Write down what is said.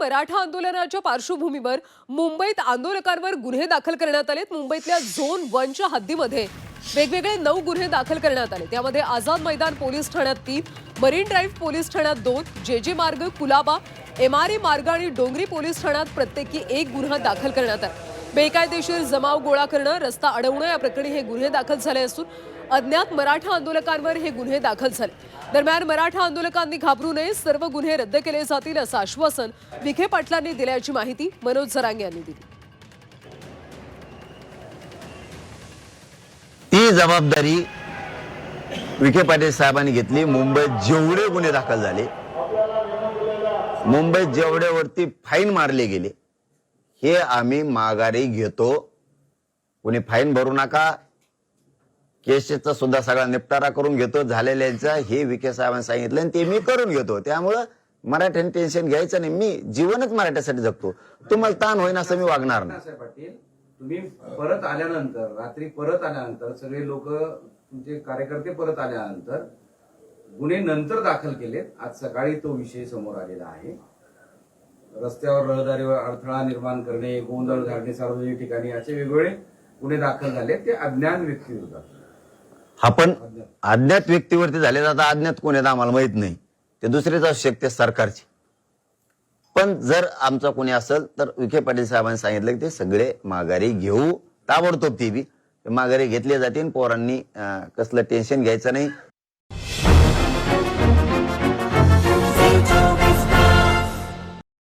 मराठा आंदोलनाच्या पार्श्वभूमीवर मुंबईत आंदोलकांवर गुन्हे दाखल करण्यात आलेत. मुंबईतल्या झोन वनच्या हद्दीमध्ये वेगवेगळे नऊ गुन्हे दाखल करण्यात आले. त्यामध्ये आझाद मैदान पोलीस ठाण्यात तीन मरीन ड्राईव्ह पोलीस ठाण्यात दोन जे जे मार्ग कुलाबा एमआरई मार्ग आणि डोंगरी पोलीस ठाण्यात प्रत्येकी एक गुन्हा दाखल करण्यात आला. बेकायदेशीर जमाव गोळा करणं रस्ता अडवणं या प्रकरणी हे गुन्हे दाखल झाले असून अज्ञात मराठा आंदोलकांवर हे गुन्हे दाखल झाले. दरम्यान मराठा आंदोलकांनी घाबरू नये सर्व गुन्हे रद्द केले जातील असं आश्वासन विखे पाटलांनी दिल्याची माहिती मनोज जरांगे यांनी दिली. ती जबाबदारी विखे पाटील साहेबांनी घेतली. मुंबईत जेवढे गुन्हे दाखल झाले मुंबईत जेवढ्यावरती फाईन मारले गेले हे आम्ही माघारी घेतो. कोणी फाईन भरू नका. केसेसचा सुद्धा सगळा निपटारा करून घेतो. झालेल्यांचा हे विखे साहेबांनी सांगितलं आणि ते मी करून घेतो. त्यामुळं मराठ्यांनी टेन्शन घ्यायचं नाही. मी जीवनच मराठ्यासाठी जगतो. तुम्हाला ताण होईन असं मी वागणार नाही. साहेब पाटील तुम्ही परत आल्यानंतर रात्री परत आल्यानंतर सगळे लोक तुमचे कार्यकर्ते परत आल्यानंतर गुन्हे नंतर दाखल केलेत. आज सकाळी तो विषय समोर आलेला आहे. रस्त्यावर रहदारीवर अडथळा निर्माण करणे गोंधळ घालणे सार्वजनिक ठिकाणी असे वेगवेगळे गुन्हे दाखल झाले. ते अज्ञान व्यक्तीविरोधात हा पण अज्ञात. व्यक्तीवरती झाले आता अज्ञात कोण आहेत आम्हाला माहीत नाही. ते दुसरेच असू शकते सरकारचे. पण जर आमचा कोणी असेल तर विखे पाटील साहेबांनी सांगितलं की ते सगळे माघारी घेऊ. ताबडतोब ती बी. माघारी घेतले जातील. पोरांनी कसलं टेन्शन घ्यायचं नाही.